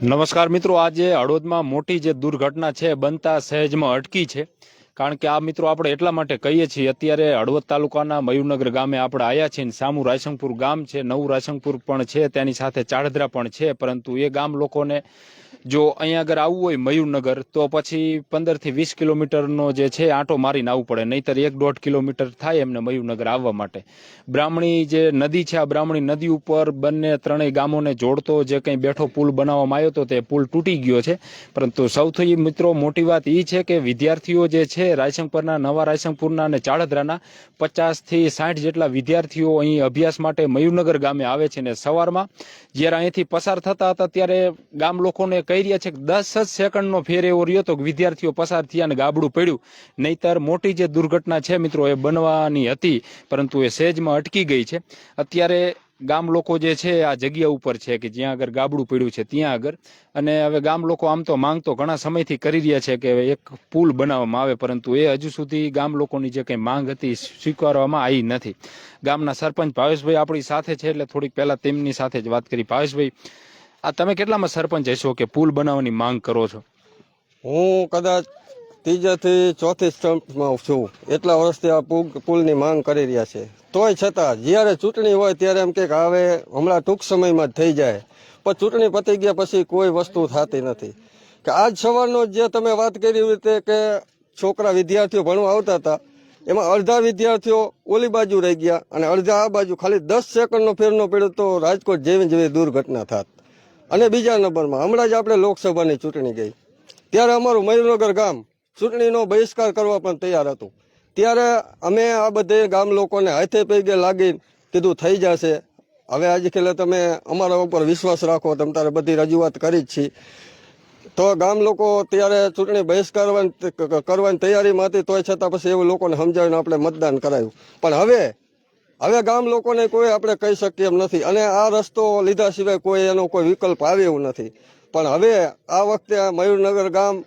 નમસ્કાર મિત્રો, આજે હળવદમાં મોટી જે દુર્ઘટના છે, બનતા સહેજમાં અટકી છે. કારણ કે આ મિત્રો આપણે એટલા માટે કહીએ છીએ, અત્યારે હળવદ તાલુકાના મયુરનગર ગામે આપણે આવ્યા છીએ સામુ રાયસંગપુર ગામ છે, નવું રાયસંગપુર પણ છે, તેની સાથે ચાળધરા પણ છે, પરંતુ એ ગામ લોકોને જો અહીંયા આગળ આવવું હોય મયુરનગર, તો પછી પંદરથી વીસ કિલોમીટરનો જે છે આંટો મારીને આવવું પડે. નહીતર એક દોઢ કિલોમીટર થાય એમને મયુરનગર આવવા માટે. બ્રાહ્મણી જે નદી છે, આ બ્રાહ્મણી નદી ઉપર બંને ત્રણેય ગામોને જોડતો જે કંઈ બેઠો પુલ બનાવવામાં આવ્યો હતો તે પુલ તૂટી ગયો છે. પરંતુ સૌથી મિત્રો મોટી વાત એ છે કે વિદ્યાર્થીઓ જે છે રાયસંગપુરના નવા રાયસંગપુરના અને ચાળદરાના પચાસથી સાઠ જેટલા વિદ્યાર્થીઓ અહીં અભ્યાસ માટે મયુરનગર ગામે આવે છે ને સવારમાં. જ્યારે અહીંથી પસાર થતા હતા ત્યારે ગામ લોકોને કહી રહ્યા છે કે દસ જ સેકન્ડનો ફેર એવો રહ્યો કે વિદ્યાર્થીઓ પસાર થયા અને ગાબડું પડ્યું. નહીતર મોટી જે દુર્ઘટના છે મિત્રો, એ બનવાની હતી, પરંતુ એ સહેજમાં અટકી ગઈ છે. અત્યારે ગામ લોકો જે છે, આ જગ્યા ઉપર છે કે જ્યાં આગળ ગાબડું પડ્યું છે, ત્યાં આગળ. અને હવે ગામ લોકો આમ તો માંગ તો ઘણા સમયથી કરી રહ્યા છે કે એક પુલ બનાવવામાં આવે, પરંતુ એ હજુ સુધી ગામ લોકોની જે કંઈ માંગ હતી, સ્વીકારવામાં આવી નથી. ગામના સરપંચ ભાવેશભાઈ આપણી સાથે છે, એટલે થોડીક પહેલા તેમની સાથે જ વાત કરી. ભાવેશભાઈ આ તમે કેટલામાં સરપંચ હશો કે પુલ બનાવવાની માંગ કરો છો? હું કદાચ ત્રીજાથી ચોથી સ્ટમ્પમાં છું. એટલા વર્ષથી આ પુલ પુલની માંગ કરી રહ્યા છે. તોય છતાં, જ્યારે ચૂંટણી હોય ત્યારે એમ કે હવે હમણાં ટૂંક સમયમાં જ થઈ જાય. પણ ચૂંટણી પતી ગયા પછી કોઈ વસ્તુ થતી નથી. કે આજ સવારનો જે તમે વાત કરી રીતે કે છોકરા વિદ્યાર્થીઓ ભણવા આવતા હતા, એમાં અડધા વિદ્યાર્થીઓ ઓલી બાજુ રહી ગયા અને અડધા આ બાજુ ખાલી દસ સેકન્ડનો ફેરનો પડ્યો તો રાજકોટ જેવી જેવી દુર્ઘટના થાત. અને બીજા નંબરમાં, હમણાં જ આપણે લોકસભાની ચૂંટણી ગઈ. ત્યારે અમારું મયુરનગર ગામ ચૂંટણીનો બહિષ્કાર કરવા પણ તૈયાર હતું. ત્યારે અમે આ બધે ગામ લોકોને હાથે પૈગે લાગી કીધું, થઈ જશે. હવે આજે ખેલે તમે અમારા ઉપર વિશ્વાસ રાખો તમે તારે બધી રજૂઆત કરી જ છીએ. તો ગામ લોકો ત્યારે ચૂંટણી બહિષ્કાર કરવાની તૈયારીમાં હતી, તોય છતાં પછી એવું લોકોને સમજાવીને આપણે મતદાન કરાયું. પણ હવે હવે ગામ લોકોને કોઈ આપણે કહી શકીએ એમ નથી. અને આ રસ્તો લીધા સિવાય કોઈ એનો કોઈ વિકલ્પ આવે એવું નથી. પણ હવે આ વખતે આ મયુરનગર ગામ,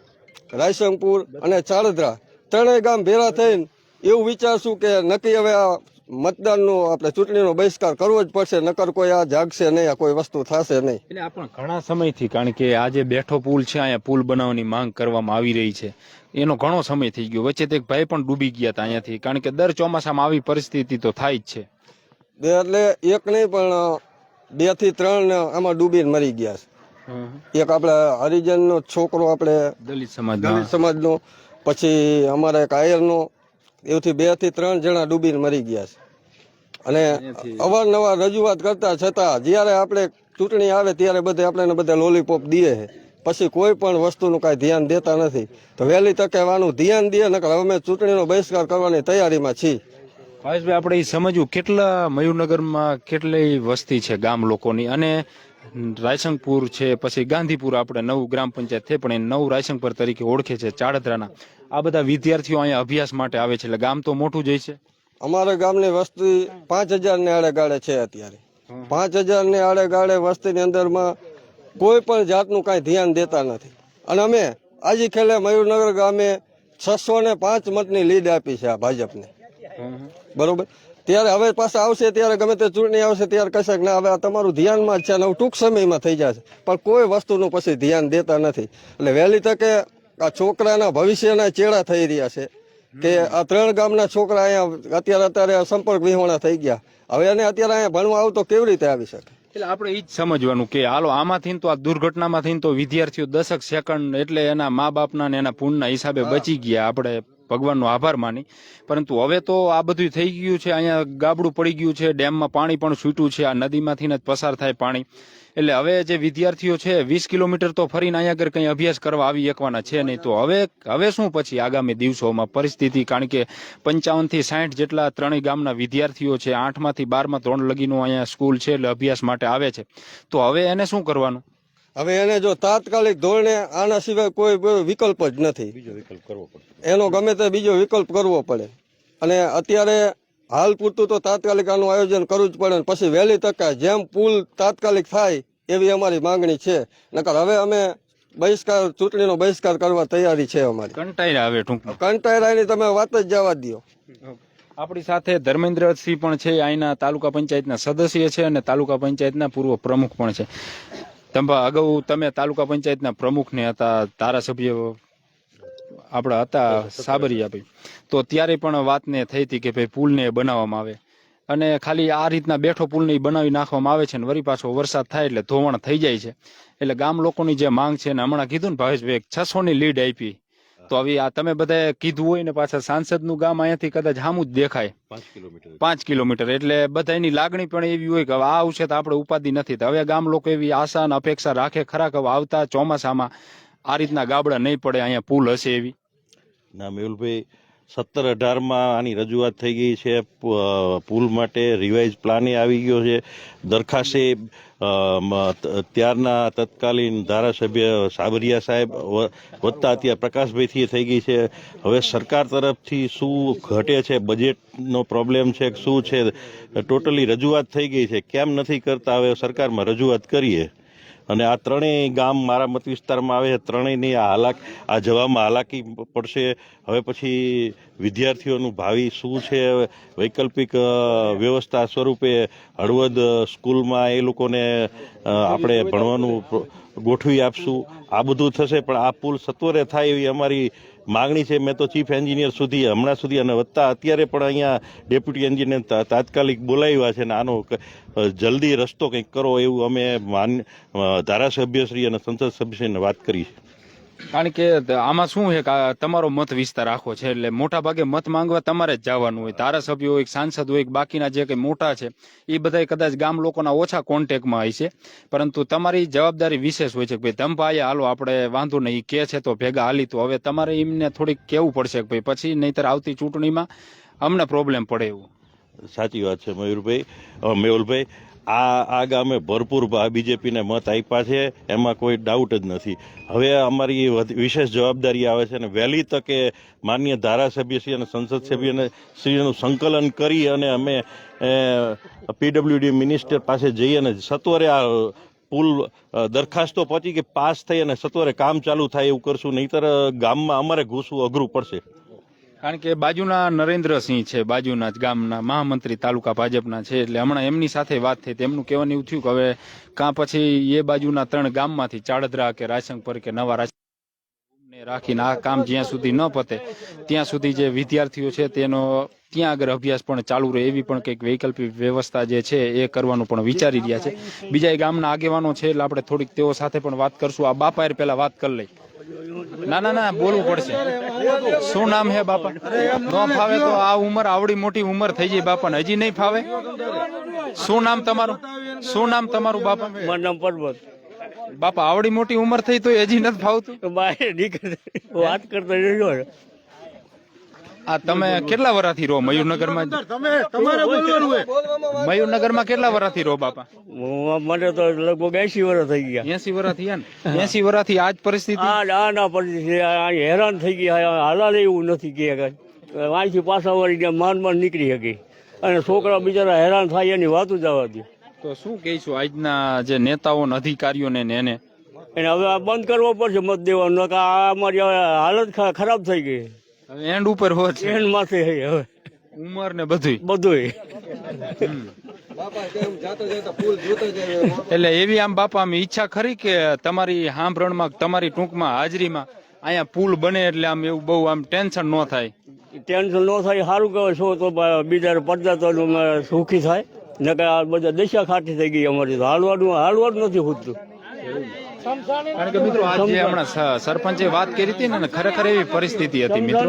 રાયસંગપુર અને ચાળદ્રા ત્રણેય ગામ ભેરા થઈને એવું વિચારશું કે નક્કી હવે આ મતદાનનો આપણે ચૂંટણીનો બહિષ્કાર કરવો જ પડશે નકર કોઈ આ જાગશે નહીં આ કોઈ વસ્તુ થશે નહીં. એટલે આપણે પણ ઘણા સમયથી કારણ કે આ જે બેઠો પુલ છે અહીંયા પુલ બનાવવાની માંગ કરવામાં આવી રહી છે. એનો ઘણો સમય થઈ ગયો. વચ્ચે તો એક ભાઈ પણ ડૂબી ગયા હતા અહીંયાથી. કારણ કે દર ચોમાસામાં આવી પરિસ્થિતિ તો થાય જ છે. એટલે એક નહીં પણ બેથી ત્રણ આમાં ડૂબીને મરી ગયા છે. એક આપણે હરિજનનો છોકરો આપણે દલિત સમાજ દલિત સમાજનો પછી અમારા એક આયરનો એવથી બેથી ત્રણ જણા ડૂબીને મરી ગયા છે. અને અવારનવાર રજૂઆત કરતા છતાં જ્યારે આપણે ચૂંટણી આવે ત્યારે બધે આપણે બધા લોલીપોપ દઈએ છે. પછી કોઈ પણ વસ્તુનું કાંઈ ધ્યાન દેતા નથી. તો વહેલી તકે વાનું ધ્યાન દે નકર અમે ચૂંટણીનો બહિષ્કાર કરવાની તૈયારીમાં છીએ. ભાવેશભાઈ આપણે એ સમજવું કેટલા મયુરનગરમાં કેટલી વસ્તી છે ગામ લોકોની? અને રાયસંગપુર છે પછી ગાંધીપુર આપણે નવું ગ્રામ પંચાયત છે પણ એ નવું રાયસંગપુર તરીકે ઓળખે છે ચાળધરાના આ બધા વિદ્યાર્થીઓ અહીંયા અભ્યાસ માટે આવે છે એટલે ગામ તો મોટું જ છે. અમારા ગામની વસ્તી પાંચ હજાર ને આડે ગાળે છે અત્યારે. પાંચ હજાર ને આડે ગાળે વસ્તીની અંદરમાં કોઈ પણ જાતનું કાંઈ ધ્યાન દેતા નથી. અને અમે આજે ખેલે મયુરનગર ગામે છસો ને પાંચ મતની લીડ આપી છે આ ભાજપને. બરોબર? ત્યારે હવે પાછા આવશે ત્યારે ગમે તે ચૂંટણી આવશે ત્યારે કહેશે કે ના હવે આ તમારું ધ્યાનમાં જ છે અને ટૂંક સમયમાં થઈ જશે. પણ કોઈ વસ્તુનું પછી ધ્યાન દેતા નથી. એટલે વહેલી તકે આ છોકરાના ભવિષ્યના ચેડા થઈ રહ્યા છે કે આ ત્રણ ગામના છોકરા અહીંયા અત્યારે અત્યારે સંપર્ક વિહોણા થઈ ગયા. હવે એને અત્યારે અહીંયા ભણવા આવતો કેવી રીતે આવી શકે? એટલે આપણે એ જ સમજવાનું કે હાલો આમાંથી તો આ દુર્ઘટનામાંથી તો વિદ્યાર્થીઓ દસક સેકન્ડ એટલે એના મા બાપના ને એના પુણ્યના હિસાબે બચી ગયા. આપણે ભગવાનનો આભાર માની. પરંતુ હવે તો આ બધું થઈ ગયું છે, અહીંયા ગાબડું પડી ગયું છે, ડેમમાં પાણી પણ છૂટ્યું છે, આ નદીમાંથી જ પસાર થાય પાણી. એટલે હવે જે વિદ્યાર્થીઓ છે, વીસ કિલોમીટર તો ફરીને અહીંયા આગળ કંઈ અભ્યાસ કરવા આવી શકવાના છે નહીં તો હવે હવે શું પછી આગામી દિવસોમાં પરિસ્થિતિ? કારણ કે પંચાવનથી સાઠ જેટલા ત્રણેય ગામના વિદ્યાર્થીઓ છે, આઠમાંથી બારમાં ત્રણ લગીનું અહીંયા સ્કૂલ છે, એટલે અભ્યાસ માટે આવે છે. તો હવે એને શું કરવાનું? હવે એને જો તાત્કાલિક ધોરણે આના સિવાય કોઈ કોઈ વિકલ્પ જ નથી. બીજો વિકલ્પ કરવો પડે એનો ગમે તે બીજો વિકલ્પ કરવો પડે. અને અત્યારે હાલ પૂરતું તો તાત્કાલિક આનું આયોજન કરવું જ પડે પછી વહેલી તકે જેમ પુલ તાત્કાલિક થાય એવી અમારી માંગણી છે. નકર હવે અમે બહિષ્કાર ચૂંટણીનો બહિષ્કાર કરવા તૈયારી છે અમારી. કંટાઈ હવે ટૂંકમાં. કંટાળાની તમે વાત જ જવા દો આપણી સાથે ધર્મેન્દ્રસિંહ પણ છે અહીંના તાલુકા પંચાયતના સદસ્ય છે અને તાલુકા પંચાયતના પૂર્વ પ્રમુખ પણ છે. તમે અગાઉ તમે તાલુકા પંચાયતના પ્રમુખને હતા, ધારાસભ્ય આપણા હતા સાબરિયા ભાઈ તો ત્યારે પણ વાતને થઈ હતી કે ભાઈ પુલને બનાવવામાં આવે. અને ખાલી આ રીતના બેઠો પુલને બનાવી નાખવામાં આવે છે ને વળી પાછો વરસાદ થાય એટલે ધોવાણ થઈ જાય છે. એટલે ગામ લોકોની જે માંગ છે ને હમણાં કીધું ને ભાવેશભાઈ છસો ની લીડ આપી. તો આવી આ તમે બધા કીધું હોય ને પાછા સાંસદનું ગામ અહીંયાથી કદાચ સામું જ દેખાય. પાંચ કિલોમીટર. પાંચ કિલોમીટર એટલે બધાની લાગણી પણ એવી હોય કે આ આવશે તો આપણે ઉપાધિ નથી. તો હવે ગામ લોકો એવી આશા અને અપેક્ષા રાખે ખરા કે આવતા ચોમાસામાં આ રીતના ગાબડા નહીં પડે અહીંયા પુલ હશે એવી. ના મેહુલભાઈ સત્તર અઢારમાં આની રજૂઆત થઈ ગઈ છે. પુલ માટે રિવાઇઝ પ્લાને આવી ગયો છે. દરખાસ્તે ત્યારના તત્કાલીન ધારાસભ્ય સાબરિયા સાહેબ વધતા અત્યારે પ્રકાશભાઈથી થઈ ગઈ છે. હવે સરકાર તરફથી શું ઘટે છે? બજેટનો પ્રોબ્લેમ છે શું છે? ટોટલી રજૂઆત થઈ ગઈ છે. કેમ નથી કરતા? હવે સરકારમાં રજૂઆત કરીએ. અને આ ત્રણેય ગામ મારા મત વિસ્તારમાં આવે ત્રણેયની આ હાલાક, આ જવામાં હાલાકી પડશે. હવે પછી વિદ્યાર્થીઓનું ભાવિ શું છે? વૈકલ્પિક વ્યવસ્થા સ્વરૂપે હળવદ સ્કૂલમાં એ લોકોને આપણે ભણવાનું ગોઠવી આપશું. આ બધું થશે, પણ આ પુલ સત્વરે થાય એવી અમારી માગણી છે, મેં તો ચીફ એન્જિનિયર સુધી, હમણાં સુધી અને વત્તા અત્યારે પણ અહીંયા ડેપ્યુટી એન્જિનિયર તાત્કાલિક બોલાવ્યા છે ને આનો જલ્દી રસ્તો કંઈક કરો એવું અમે માન ધારાસભ્યશ્રી અને સંસદ સભ્યશ્રીને વાત કરી છે. કારણ કે આમાં શું છે તમારો મત વિસ્તાર આખો છે, એટલે મોટા ભાગે મત માંગવા તમારે જ જવાનું હોય. ધારાસભ્યો હોય સાંસદ હોય બાકીના જે કંઈ મોટા છે, એ બધા કદાચ ગામ લોકોના ઓછા કોન્ટેક્ટમાં હોય છે. પરંતુ તમારી જવાબદારી વિશેષ હોય છે કે ભાઈ ધમભાઈ હાલો, આપણે વાંધો નહીં કે છે તો ભેગા હાલી, તો હવે તમારે એમને થોડીક કેવું પડશે કે ભાઈ, પછી નહીતર આવતી ચૂંટણીમાં અમને પ્રોબ્લેમ પડે એવું. સાચી વાત છે મયુરભાઈ. મેહુલભાઈ આ આ ગામે ભરપૂર બીજેપીને મત આપ્યા છે, એમાં કોઈ ડાઉટ જ નથી. હવે અમારી વિશેષ જવાબદારી આવે છે અને વહેલી તકે માન્ય ધારાસભ્યશ્રી અને સંસદ સભ્યને શ્રીનું સંકલન કરી અને અમે પીડબ્લ્યુડી મિનિસ્ટર પાસે જઈ અને સત્વરે આ પુલ દરખાસ્તો પહોંચી કે પાસ થઈ અને સત્વરે કામ ચાલુ થાય એવું કરશું, નહીતર ગામમાં અમારે ઘૂસવું અઘરું પડશે. કારણ કે બાજુના નરેન્દ્રસિંહ છે, બાજુના જ ગામના મહામંત્રી, તાલુકા ભાજપના છે, એટલે હમણાં એમની સાથે વાત થઈ, તેમનું કહેવાનું એવું થયું કે હવે કાં પછી એ બાજુના ત્રણ ગામમાંથી ચાડદરા કે રાયશંકર કે નવા રાજ રાખીને આ કામ જ્યાં સુધી ન પતે, ત્યાં સુધી જે વિદ્યાર્થીઓ છે તેનો ત્યાં આગળ અભ્યાસ પણ ચાલુ રહે, એવી પણ કંઈક વૈકલ્પિક વ્યવસ્થા જે છે એ કરવાનું પણ વિચારી રહ્યા છે. બીજા ગામના આગેવાનો છે, એટલે આપણે થોડીક તેઓ સાથે પણ વાત કરશું. આ બાપાયર પહેલા વાત કરી લઈ. ના ના ના બોલવું પડશે. શું નામ હે બાપા? ન ફાવે તો આ ઉંમર આવડી મોટી ઉંમર થઈ જાય બાપા ને હજી નહીં ફાવે? શું નામ તમારું? શું નામ તમારું બાપા? મારું નામ પરબત. બાપા આવડી મોટી ઉંમર થઈ તો હજી નથી ફાવતું? વાત કરતો આ તમે કેટલા વર્ષથી રહો? મયુરનગરમાં? મયુરનગરમાં કેટલા વર્ષથી રહો બાપા? હું- મને તો લગભગ એસી વર્ષ થઈ ગયા. એસી વર્ષ થયા ને? એસી વર્ષથી આજ પરિસ્થિતિ? આ આ ના પડી હેરાન થઈ ગયા. હાલાલ એવું નથી કે અહીંથી પાછા વળી ગયા માન માન નીકળી શકી. અને છોકરા બિચારા હેરાન થાય એની વાતું જવા દે. તો શું કહીશું? આજના જે નેતાઓ ને અધિકારીઓને ને એને? એને હવે બંધ કરવો પડશે મત દેવાનું. આ અમારી હાલત ખરાબ થઈ ગઈ. એન્ડ ઉપર હો છે એન માથે હવે. ઉંમર ને બધું બધુંય. બાપા કેમ જાતો જાતો પુલ જોતો જાય એટલે એવી આમ બાપા આમ ઈચ્છા ખરી કે તમારી સાંભળણમાં તમારી ટૂંકમાં હાજરીમાં અહીંયા પુલ બને એટલે આમ એવું બહુ આમ ટેન્શન ન થાય? ટેન્શન ન થાય સારું કહેવાય. છો તો બીજા પડતા તો સુખી થાય. નકર આ બધા દશા ખાટી થઈ ગઈ અમારી તો. હાલવાનું હાલવાનું નથી ખૂટતું કારણ કે મિત્રો આજ જે હમણાં સરપંચે વાત કરી હતી ને ખરેખર એવી પરિસ્થિતિ હતી મિત્રો.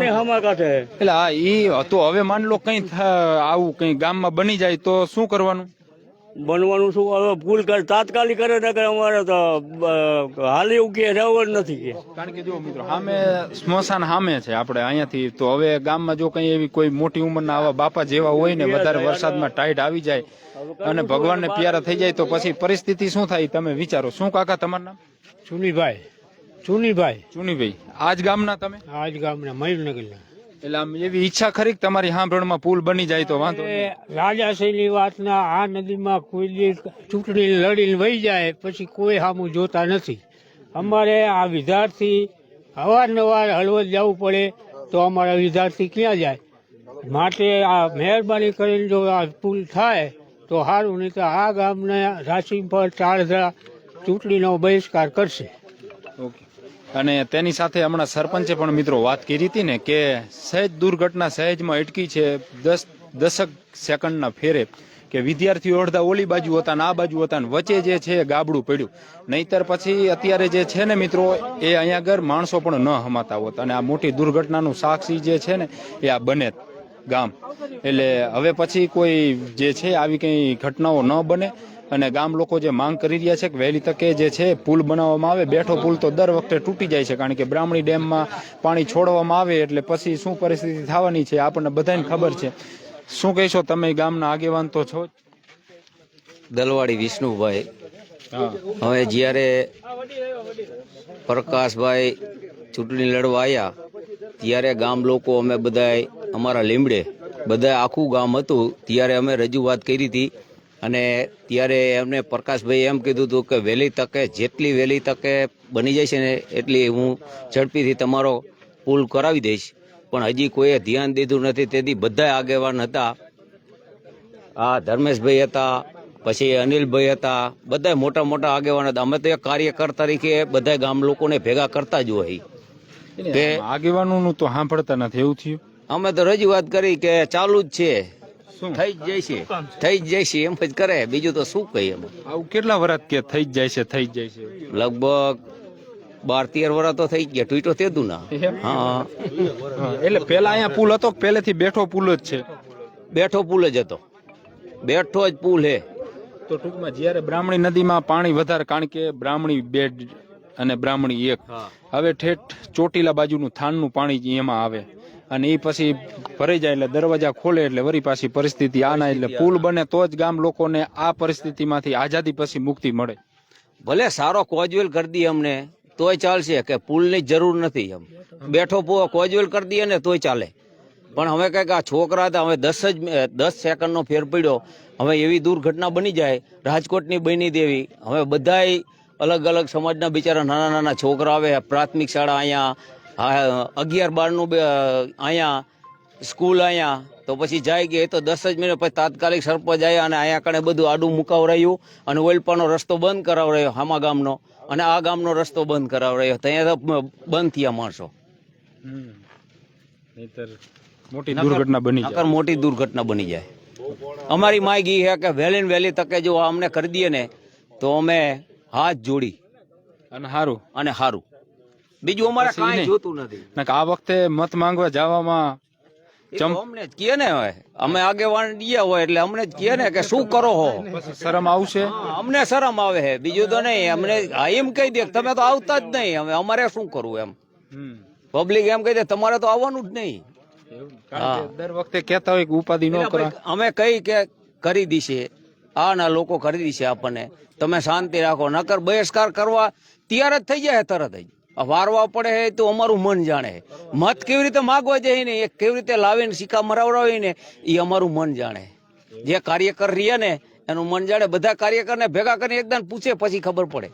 એટલે હા એ તો હવે માન લો કઈ આવું કઈ ગામમાં બની જાય તો શું કરવાનું? બનવાનું શું હવે ભૂલ કરે તાત્કાલિક કરે ને કે અમારે તો હાલી હાલ એવું કે નથી કે. કારણ કે જો મિત્રો સામે સ્મશાન સામે છે આપણે અહીંયાથી તો હવે ગામમાં જો કઈ એવી કોઈ મોટી ઉંમરના આવા બાપા જેવા હોય ને વધારે વરસાદમાં ટાઈટ આવી જાય અને ભગવાનને પ્યારા થઈ જાય તો પછી પરિસ્થિતિ શું થાય તમે વિચારો. શું કાકા તમારું નામ? ચુનીભાઈ. ચુનીભાઈ. ચુનીભાઈ. આજ ગામના તમે? આજ ગામના મયુરનગરના. એટલે આમ એવી ઈચ્છા ખરી તમારી હાંભળમાં પુલ બની જાય તો વાંધો રાજાશ્રીની વાતના આ નદીમાં કોઈ ચૂંટણી લડીને વહી જાય પછી કોઈ સામું જોતા નથી. અમારે આ વિદ્યાર્થી અવારનવાર હળવદ જવું પડે તો અમારા વિદ્યાર્થી ક્યાં જાય? માટે આ મહેરબાની કરીને જો આ પુલ થાય તો સારું નહીં તો આ ગામના રાશિ પર ચારધરા ચૂંટણીનો બહિષ્કાર કરશે. અને તેની સાથે હમણાં સરપંચે પણ મિત્રો વાત કરી હતી ને કે સહેજ દુર્ઘટના સહેજમાં અટકી છે દસ દસક સેકન્ડના ફેરે કે વિદ્યાર્થીઓ અડધા ઓલી બાજુ હતા આ બાજુ હતા વચ્ચે જે છે ગાબડું પડ્યું. નહીતર પછી અત્યારે જે છે ને મિત્રો, એ અહીંયા આગળ માણસો પણ ન હમાતા હોત અને આ મોટી દુર્ઘટનાનું સાક્ષી જે છે ને, એ આ બને ગામ. એટલે હવે પછી કોઈ જે છે આવી કંઈ ઘટનાઓ ન બને. અને ગામ લોકો જે માંગ કરી રહ્યા છે કે વહેલી તકે જે છે પુલ બનાવવામાં આવે. બેઠો પુલ તો દર વખતે તૂટી જાય છે કારણ કે બ્રાહ્મણી ડેમમાં પાણી છોડવામાં આવે એટલે પછી શું પરિસ્થિતિ થવાની છે આપણને બધાને ખબર છે. શું કહેશો તમે ગામના આગેવાન તો છો? દલવાડી વિષ્ણુભાઈ. હવે જ્યારે પ્રકાશભાઈ ચૂંટણી લડવા આવ્યા ત્યારે ગામ લોકો અમે બધાય અમારા લીમડે બધા આખું ગામ હતું. ત્યારે અમે રજૂઆત કરી હતી અને ત્યારે એમને પ્રકાશભાઈ એમ કીધું હતું કે વહેલી તકે જેટલી વહેલી તકે બની જાય છે ને એટલી હું ઝડપીથી તમારો પુલ કરાવી દઈશ. પણ હજી કોઈએ ધ્યાન દીધું નથી તેથી બધા આગેવાન હતા. આ ધર્મેશભાઈ હતા પછી અનિલભાઈ હતા બધા મોટા મોટા આગેવાન હતા. અમે તો એક કાર્યકર તરીકે બધા ગામ લોકોને ભેગા કરતા જ હોય. આગેવાનોનું તો સાંભળતા નથી એવું થયું? અમે તો રજૂઆત કરી કે ચાલુ જ છે. થઈ જ જાય છે. થઈ જ જાય છે એમ જ કરે. બીજું તો શું કહીએ આવું કેટલા વર્ષ કે થઈ જ જાય છે થઈ જ જાય છે? લગભગ બાર તેર વર્ષ તો થઈ ગયા. તૂટો તે ના. હા. એટલે પેલા અહીંયા પુલ હતો પેલેથી પહેલેથી બેઠો પુલ જ છે? બેઠો પુલ જ હતો. બેઠો જ પુલ હે. તો ટૂંકમાં જ્યારે બ્રાહ્મણી નદીમાં પાણી વધારે કારણ કે બ્રાહ્મણી બેડ અને બ્રાહ્મણી એક. હવે ઠેઠ ચોટીલા બાજુનું થાનનું પાણી એમાં આવે. અને એ પછી ભરાઈ જાય એટલે દરવાજા ખોલે એટલે વરી પાછી પરિસ્થિતિ આના એટલે પુલ બને તો જ ગામ લોકોને આ પરિસ્થિતિમાંથી આઝાદી પછી મુક્તિ મળે. ભલે સારો કોજવેલ કરી દઈએ અમને, તોય ચાલશે કે પુલની જરૂર નથી એમ. બેઠો પો- કોજવેલ કરી દઈએ ને તોય ચાલે. પણ હવે કંઈક આ છોકરા હતા હવે દસ જ દસ સેકન્ડનો ફેર પડ્યો. હવે એવી દુર્ઘટના બની જાય, રાજકોટની બની દેવી. હવે બધાય અલગ અલગ સમાજના બિચારા નાના નાના છોકરા આવે, પ્રાથમિક શાળા અહીંયા આ અગિયાર બારનું બે અહીંયા સ્કૂલ અહીંયા. તો પછી જાય કે એ તો દસ જ મિનિટ પછી તાત્કાલિક સરપંચ આવ્યા અને અહીંયા કણે બધું આડું મુકાવરાયું અને ઓલપાનો રસ્તો બંધ કરાવરાયો હામા ગામનો. અને આ ગામનો રસ્તો બંધ કરાવરાયો. ત્યાં તો બંધ થયા માણસો. મોટી દુર્ઘટના બની જાય. મોટી દુર્ઘટના બની જાય. અમારી માગી છે કે વહેલી ને વહેલી તકે જો અમને કરી દઈએ ને તો અમે હાથ જોડી. અને સારું અને હારું. બીજું અમારે કાંઈ જોતું નથી. આ વખતે મત માંગવા જવામાં અમને જ કહે ને હવે. અમે આગેવાન ગયા હોય એટલે અમને જ કહે ને કે શું કરો હો. શરમ આવશે? અમને શરમ આવે છે બીજું તો નહીં. અમને એમ કહી દે તમે તો આવતા જ નહીં. હવે અમારે શું કરવું એમ? પબ્લિક એમ કહી દે તમારે તો આવવાનું જ નહીં. દર વખતે કેતા હોય કે ઉપાધિ ન એટલે અમે કઈ કે કરી દીશે. આ ના લોકો કરી દીશે આપણને. તમે શાંતિ રાખો. નકર બહિષ્કાર કરવા તૈયાર જ થઈ જાય તરત જ. વારવા પડે હે તો અમારું મન જાણે મત કેવી રીતે માગવા જાય ને એ કેવી રીતે લાવીને સિક્કા મરાવડાવી ને એ અમારું મન જાણે જે કાર્યકર રહ્યા ને એનું મન જાણે બધા કાર્યકરને ભેગા કરીને એકદમ પૂછે પછી ખબર પડે.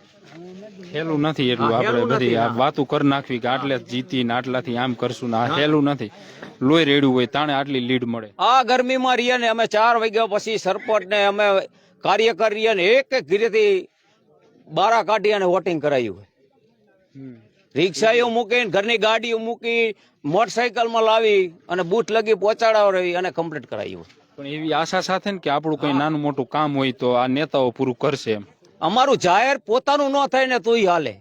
હેલું નથી એટલું આપણે બધી. આ વાતું કરી નાખવી કે આટલે જીતી ને આટલાથી આમ કરશું ને આ હેલું નથી. લોહી રેડ્યું હોય તાણે આટલી લીડ મળે. આ ગરમીમાં રહીએ ને અમે ચાર વાગ્યા પછી સરપંચ ને અમે કાર્યકર રહીએ ને એક એક ઘીરેથી બારા કાઢી અને વોટિંગ કરાયું હોય. રિક્ષાઓ મૂકીને ઘરની ગાડીઓ મૂકી મોટરસાયકલમાં લાવી અને બૂટ લગી પહોંચાડાવી અને કમ્પ્લીટ કરાવી પણ એવી આશા સાથે ને કે આપણું કંઈ નાનું મોટું કામ હોય તો આ નેતાઓ પૂરું કરશે અમારું જાહેર પોતાનું ન થાય ને તોય હાલે.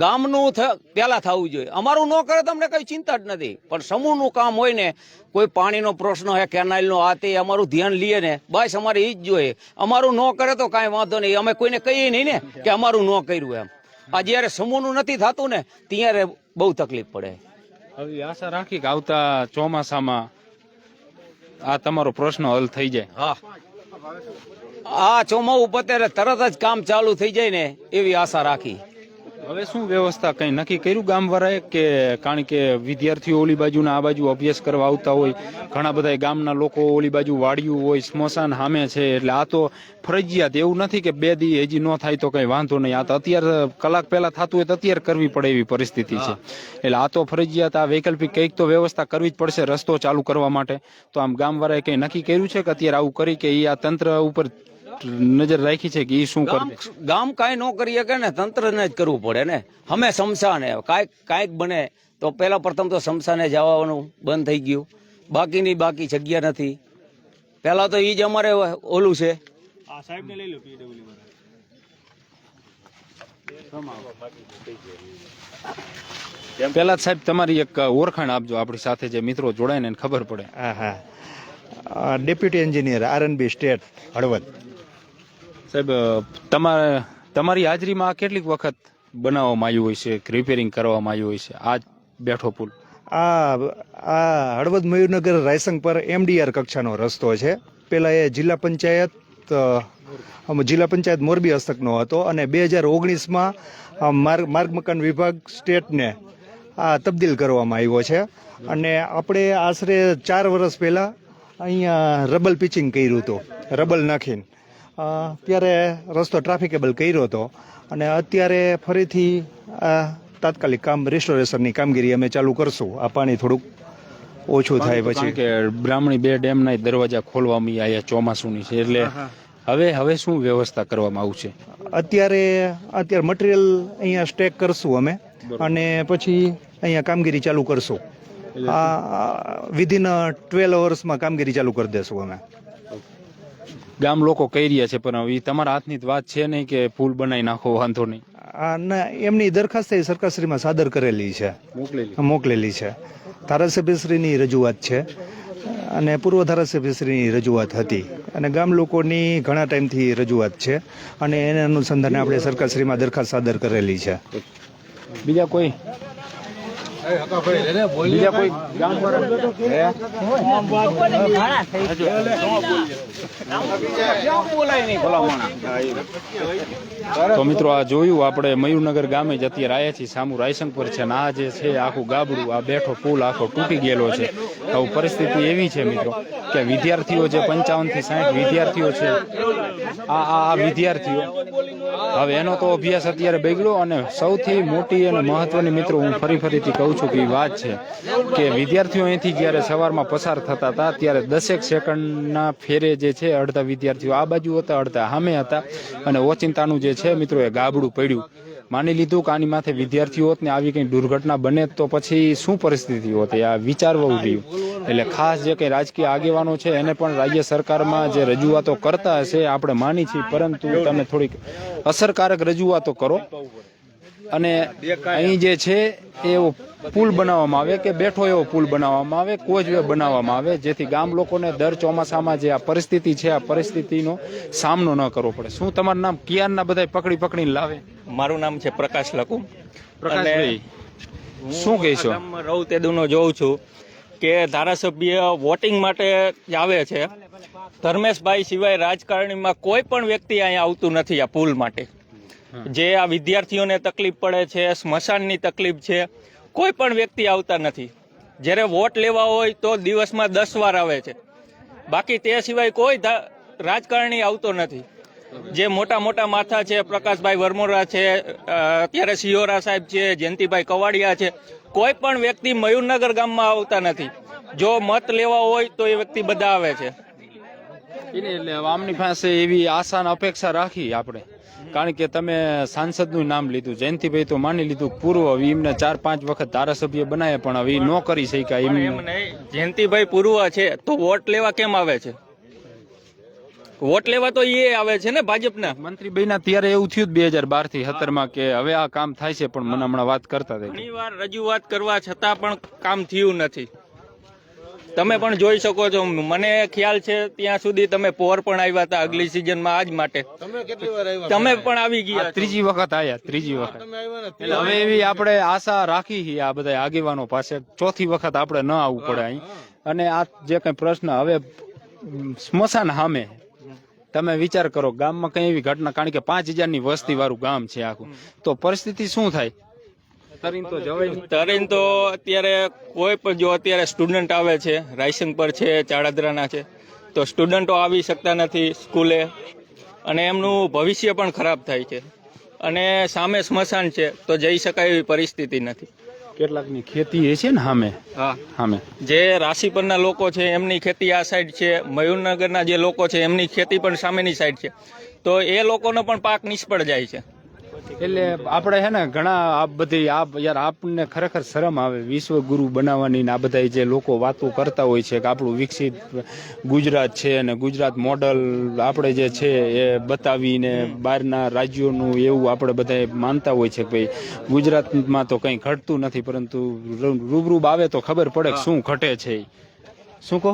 ગામનું પેલા થવું જોઈએ. અમારું ન કરે તો અમને કઈ ચિંતા જ નથી. પણ સમૂહનું કામ હોય ને કોઈ પાણીનો પ્રશ્ન હોય કેનાલનો આ તે અમારું ધ્યાન લઈએ ને બસ અમારે એ જ જોઈએ. અમારું ન કરે તો કાંઈ વાંધો નહીં. અમે કોઈને કહીએ નહીં ને કે અમારું ન કર્યું એમ. આ જ્યારે સમૂહનું નથી થતું ને ત્યારે બહુ તકલીફ પડે. હવે આશા રાખી કે આવતા ચોમાસામાં આ તમારો પ્રશ્ન હલ થઈ જાય. હા. આ ચોમાવું પતે તરત જ કામ ચાલુ થઈ જાય ને એવી આશા રાખી. હવે શું વ્યવસ્થા કઈ નક્કી કર્યું ગામ વાળાએ કે કારણ કે વિદ્યાર્થીઓ ઓલી બાજુ આ બાજુ અભ્યાસ કરવા આવતા હોય ઘણા બધા ગામના લોકો ઓલી બાજુ વાડિયું હોય સ્મશાન સામે છે એટલે આ તો ફરજિયાત. એવું નથી કે બે દી હજી ન થાય તો કઈ વાંધો નહીં. આ તો અત્યારે કલાક પહેલા થતું હોય તો અત્યારે કરવી પડે એવી પરિસ્થિતિ છે. એટલે આ તો ફરજિયાત આ વૈકલ્પિક કંઈક તો વ્યવસ્થા કરવી જ પડશે રસ્તો ચાલુ કરવા માટે. તો આમ ગામ વાળાએ કઈ નક્કી કર્યું છે કે અત્યારે આવું કરી કે એ આ તંત્ર ઉપર નજર રાખી છે કે ઈ શું ગામ કરશે? ગામ કાંઈ ન કરીએ કે ને તંત્રને જ કરવું પડે ને. અમે શમશાને કાંઈક કાંઈક બને તો પહેલાં પ્રથમ તો શમશાને જવાનું બંધ થઈ ગયું. બાકીની બાકી જગ્યા નથી. પહેલાં તો એ જ અમારે ઓલું છે. પેલા જ સાહેબ તમારી એક ઓળખાણ આપજો આપણી સાથે જે મિત્રો જોડાય ને ખબર પડે. હા હા. Deputy engineer RNB state Halvad. સાહેબ તમારે, તમારી હાજરીમાં કેટલીક વખત બનાવવામાં આવ્યું હોય છે રિપેરિંગ કરવામાં આવ્યું હોય છે? આ બેઠો પુલ. આ આ હળવદ મયુરનગર રાયસંગ પર એમડીઆર કક્ષાનો રસ્તો છે. પહેલાં એ જિલ્લા પંચાયત જિલ્લા પંચાયત મોરબી હસ્તકનો હતો અને બે હજાર ઓગણીસમાં માર્ગ માર્ગ મકાન વિભાગ સ્ટેટને આ તબદીલ કરવામાં આવ્યો છે. અને આપણે આશરે ચાર વર્ષ પહેલાં અહીંયા રબલ પિચિંગ કર્યું હતું, રબલ નાખીને. ત્યારે રસ્તો ટ્રાફિકેબલ કર્યો હતો અને અત્યારે ફરીથી આ તાત્કાલિક કામ રિસ્ટોરેશનની કામગીરી અમે ચાલુ કરશું. આ પાણી થોડુંક ઓછું થાય પછી. કે બ્રાહ્મણી બે ડેમના દરવાજા ખોલવામાં આવ્યા ચોમાસુની છે એટલે હવે હવે શું વ્યવસ્થા કરવામાં આવશે? અત્યારે અત્યારે મટીરિયલ અહીંયા સ્ટેક કરશું અમે અને પછી અહીંયા કામગીરી ચાલુ કરશું. આ વિધિન ટ્વેલ્વ અવર્સમાં કામગીરી ચાલુ કરી દેશું અમે. ગામ લોકો કહી રહ્યા છે પણ હવે તમારા હાથની વાત છે નહીં કે પુલ બનાવી નાખો વાંધો નહીં. આ ના એમની દરખાસ્ત એ સરકારશ્રીમાં સાદર કરેલી છે. મોકલેલી. મોકલેલી છે. ધારાસભ્યશ્રીની રજૂઆત છે અને પૂર્વ ધારાસભ્યશ્રીની રજૂઆત હતી. અને ગામ લોકોની ઘણા ટાઈમથી રજૂઆત છે અને એના અનુસંધાને આપણે સરકારશ્રીમાં દરખાસ્ત સાદર કરેલી છે. બીજા કોઈ? બીજા કોઈ ગામ તો મિત્રો આ જોયું, આપણે મયુરનગર ગામે જ અત્યારે આવ્યા છીએ, સામુ રાયસંગ છે અને આ જે છે, આખું ગાબડું, આ બેઠો પુલ આખો તૂટી ગયેલો છે. આવું પરિસ્થિતિ એવી છે મિત્રો કે વિદ્યાર્થીઓ જે પંચાવનથી સાઠ વિદ્યાર્થીઓ છે, આ આ વિદ્યાર્થીઓ. હવે એનો તો અભ્યાસ અત્યારે બગડ્યો અને સૌથી મોટી અને મહત્વની મિત્રો હું ફરી ફરીથી કહું છું કે એ વાત છે કે વિદ્યાર્થીઓ અહીંથી જ્યારે સવારમાં પસાર થતા હતા, ત્યારે દસેક સેકન્ડના ફેરે જે છે, અડધા વિદ્યાર્થીઓ આ બાજુ હતા, અડધા સામે હતા અને ઓચિંતાનું જે છે મિત્રો એ ગાબડું પડ્યું. માની લીધું કે આની માથે વિદ્યાર્થીઓ ને આવી કંઈ દુર્ઘટના બને તો પછી શું પરિસ્થિતિ હોત? આ વિચારવું રહ્યું. એટલે ખાસ જે કંઈ રાજકીય આગેવાનો છે, એને પણ રાજ્ય સરકારમાં જે રજૂઆતો કરતા હશે આપણે માની છીએ. પરંતુ તમે થોડીક અસરકારક રજૂઆતો કરો. અને અહીં જે છે એવો પુલ બનાવવામાં આવે કે બેઠો એવો પુલ બનાવવામાં આવે કોઝવે બનાવવામાં આવે જેથી ગામ લોકોને દર ચોમાસામાં જે આ પરિસ્થિતિ છે આ પરિસ્થિતિનો સામનો ન કરવો પડે. શું તમારું નામ? કિયારના બધા પકડી પકડીને લાવે? મારું નામ છે પ્રકાશ લકુ પ્રકાશભાઈ. શું કહેશો? ગામમાં રહું તે દુનો જોઉં છું કે ધારાસભ્ય વોટિંગ માટે આવે છે. ધર્મેશભાઈ સિવાય રાજકારણીમાં કોઈ પણ વ્યક્તિ અહીંયા આવતું નથી આ પુલ માટે. જે આ વિદ્યાર્થીઓને તકલીફ પડે છે, સ્મશાનની તકલીફ છે, કોઈ પણ વ્યક્તિ આવતા નથી. જ્યારે વોટ લેવા હોય તો દિવસમાં દસ વાર આવે છે. બાકી તે સિવાય કોઈ રાજકારણી આવતો નથી. જે મોટા મોટા માથા છે, પ્રકાશભાઈ વરમોરા છે અત્યારે સિયોરા સાહેબ છે, જયંતિભાઈ કવાડિયા છે, કોઈ પણ વ્યક્તિ મયુરનગર ગામમાં આવતા નથી. જો મત લેવા હોય તો એ વ્યક્તિ બધા આવે છે. આમની પાસે એવી આશા અપેક્ષા રાખી આપણે. કારણ કે તમે સાંસદનું નામ લીધું જયંતિભાઈ તો માની લીધું પૂર્વ હવે એમને ચાર પાંચ વખત ધારાસભ્ય બનાવ્યા પણ હવે ન કરી શક્યા એમ જયંતિભાઈ પૂર્વ છે તો વોટ લેવા કેમ આવે છે? વોટ લેવા તો એ આવે છે ને ભાજપના? મંત્રી બન્યા ત્યારે એવું થયું બે હજાર બારથી સત્તરમાં કે હવે આ કામ થાય છે પણ મને હમણાં વાત કરતા ઘણી વાર રજૂઆત કરવા છતાં પણ કામ થયું નથી. તમે પણ જોઈ શકો છો. મને ખ્યાલ છે ત્યાં સુધી તમે પોર પણ આવ્યા હતા અગલી સિઝનમાં આજ માટે. તમે પણ આવી ગયા ત્રીજી વખત આવ્યા ત્રીજી વખત. એટલે હવે એવી આપણે આશા રાખી છે આ બધા આગેવાનો પાસે ચોથી વખત આપણે ન આવવું પડે અહીં. અને આ જે કઈ પ્રશ્ન હવે સ્મશાન સામે તમે વિચાર કરો ગામમાં કઈ એવી ઘટના કારણ કે પાંચ હજારની વસ્તી વાળું ગામ છે આખું. તો પરિસ્થિતિ શું થાય? તરીન તો જવાય તરીન તો અત્યારે કોઈ પણ જો અત્યારે સ્ટુડન્ટ આવે છે રાયસંગ પર છે ચાડાદરાના છે તો સ્ટુડન્ટો આવી શકતા નથી સ્કૂલે અને એમનું ભવિષ્ય પણ ખરાબ થાય છે. અને સામે સ્મશાન છે તો જઈ શકાય એવી પરિસ્થિતિ નથી. કેટલાકની ખેતી છે ને સામે હા. સામે જે રાશિ પરના લોકો છે એમની ખેતી આ સાઈડ છે મયુરનગરના જે લોકો છે એમની ખેતી પણ સામેની સાઈડ છે. તો એ લોકોનો પણ પાક નિષ્ફળ જાય છે. એટલે આપણે હે ને ઘણા આ બધી આ યાર આપણને ખરેખર શરમ આવે વિશ્વ ગુરુ બનાવવાની ને આ બધા જે લોકો વાતો કરતા હોય છે કે આપણું વિકસિત ગુજરાત છે અને ગુજરાત મોડલ આપણે જે છે એ બતાવીને બહારના રાજ્યોનું એવું આપણે બધા માનતા હોય છે કે ભાઈ ગુજરાતમાં તો કંઈ ઘટતું નથી પરંતુ રૂબરૂબ રૂબરૂ આવે તો ખબર પડે કે શું ઘટે છે. શું કહો?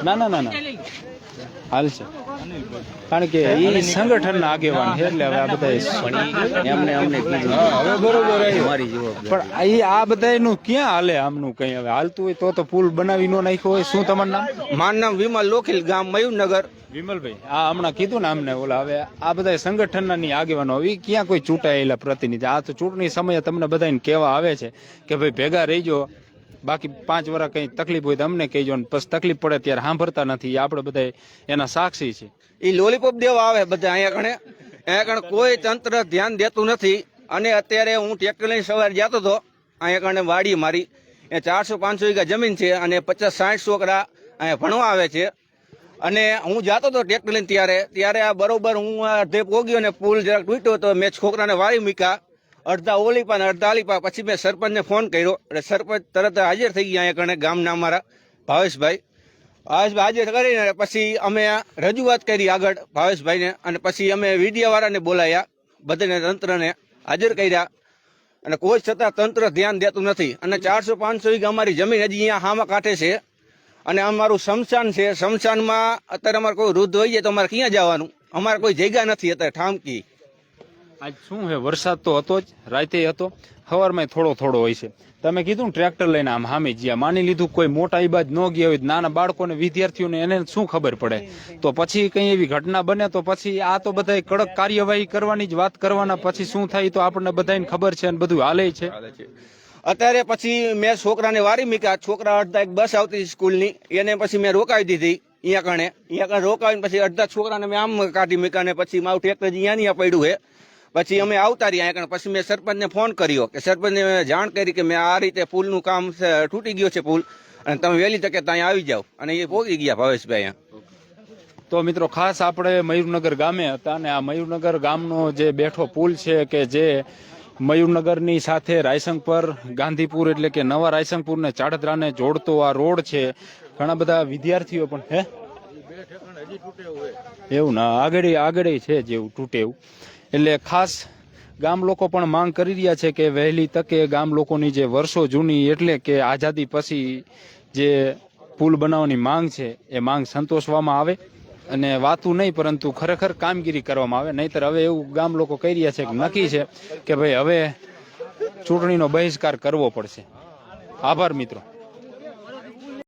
ના ના ના ના. હાલ છે. કારણ કે એ સંગઠનના આગેવાન છે એટલે હવે આ બધા એમને અમને હવે બરોબર મારી જવાબ પણ આ- આ બધાનું ક્યાં હાલે આમનું કઈ હવે? હાલતું હોય તો તો પુલ બનાવી નો નાખ્યો હોય. શું તમારું નામ? મારું નામ વિમલ લોખીલ ગામ મયુરનગર. વિમલભાઈ, આ હમણાં કીધું ને અમને ઓલા હવે આ બધા સંગઠનની આગેવાનો, હવે ક્યાં કોઈ ચૂંટાયેલા પ્રતિનિધિ? આ તો ચૂંટણી સમયે તમને બધાને કહેવા આવે છે કે ભાઈ ભેગા રહીજો, બાકી પાંચ વર્ષ કઈ તકલીફ હોય તો અમને કહેજો ને પછી તકલીફ પડે ત્યારે સાંભળતા નથી. આપણે બધા એના સાક્ષી છે એ લોલીપોપ દેવા આવે બધા અહીંયા કણે અહીંયા કણે કોઈ તંત્ર ધ્યાન દેતું નથી. અને અત્યારે હું ટ્રેક્ટર લઈને સવારે જતો હતો, અહીંયા કણે વાડી મારી. એ ચારસો પાંચસો વીઘા જમીન છે અને પચાસ સાઠ છોકરા અહીંયા ભણવા આવે છે. અને હું જાતો હતો ટ્રેક્ટર લઈને ત્યારે ત્યારે આ બરોબર હું અડધે પોગ્યો ને પુલ જરાક તૂટ્યો તો મેં છોકરાને વાળી મૂક્યા. અડધા ઓલી પા ને અડધા અલીપા પછી મેં સરપંચને ફોન કર્યો. એટલે સરપંચ તરત હાજર થઈ ગયા અહીંયા કણે ગામના અમારા ભાવેશભાઈ. ભાવેશભાઈ હાજર કરીને પછી અમે રજૂઆત કરી આગળ ભાવેશભાઈને અને પછી અમે મીડિયાવાળાને બોલાયા, બધાને તંત્રને હાજર કર્યા. અને કોઈ છતાં તંત્ર ધ્યાન દેતું નથી. અને ચારસો પાંચસો વીઘા અમારી જમીન હજી અહીંયા હામાં કાંઠે છે. અને અમારું શમશાન છે. શમશાનમાં અત્યારે અમારે કોઈ વૃદ્ધ હોય તો અમારે ક્યાં જવાનું? અમારે કોઈ જગ્યા નથી અત્યારે ઠામકી. આજ શું છે વરસાદ તો હતો જ. રાતે હતો. સવારમાં થોડો થોડો હોય છે. તમે કીધું ટ્રેક્ટર લઈને આમ સામે જ્યાં. માની લીધું કોઈ મોટા બાજ ન ગયા હોય નાના બાળકોને, વિદ્યાર્થીઓને એને શું ખબર પડે? તો પછી કઈ એવી ઘટના બને તો પછી આ તો બધા કડક કાર્યવાહી કરવાની જ વાત કરવાના. પછી શું થાય તો આપણને બધાને ખબર છે અને બધું હાલે છે. અત્યારે પછી મેં છોકરાને વારી મૂક્યા. છોકરા અડધા એક બસ આવતી સ્કૂલની. એને પછી મેં રોકાવી દીધી અહીંયા કણે. અહીંયા કણે રોકાવીને પછી અડધા છોકરાને મેં આમ કાઢી મૂક્યા ને પછી મારું ટ્રેક્ટર અહીંયા નહીં પડ્યું હે. પછી અમે આવતા રહ્યા કણે. પછી મેં સરપંચને ફોન કર્યો કે સરપંચને જાણ કરી કે મેં આ રીતે પુલનું કામ તૂટી ગયો છે પુલ. અને તમે વહેલી તકે ત્યાં આવી જાઓ. અને એ પહોંચી ગયા ભાવેશભાઈ અહીંયા. તો મિત્રો, ખાસ આપણે મયુરનગર ગામે હતા અને આ મયુરનગર ગામનો જે બેઠો પુલ છે કે જે મયુરનગરની સાથે રાયસંગપર, ગાંધીપુર એટલે કે નવા રાયસંગપુરને ચાડદરાને જોડતો આ રોડ છે. ઘણા બધા વિદ્યાર્થીઓ પણ, હે? એવું ના, આગળ આગળ છે જેવું તૂટે એવું એટલે ખાસ ગામ લોકો પણ માંગ કરી રહ્યા છે કે વહેલી તકે ગામ લોકોની જે વર્ષો જૂની એટલે કે આઝાદી પછી જે પુલ બનાવવાની માંગ છે, એ માંગ સંતોષવામાં આવે. અને વાતું નહીં, પરંતુ ખરેખર કામગીરી કરવામાં આવે. નહીતર હવે એવું ગામ લોકો કહી રહ્યા છે કે નક્કી છે કે ભાઈ હવે ચૂંટણીનો બહિષ્કાર કરવો પડશે. આભાર, મિત્રો.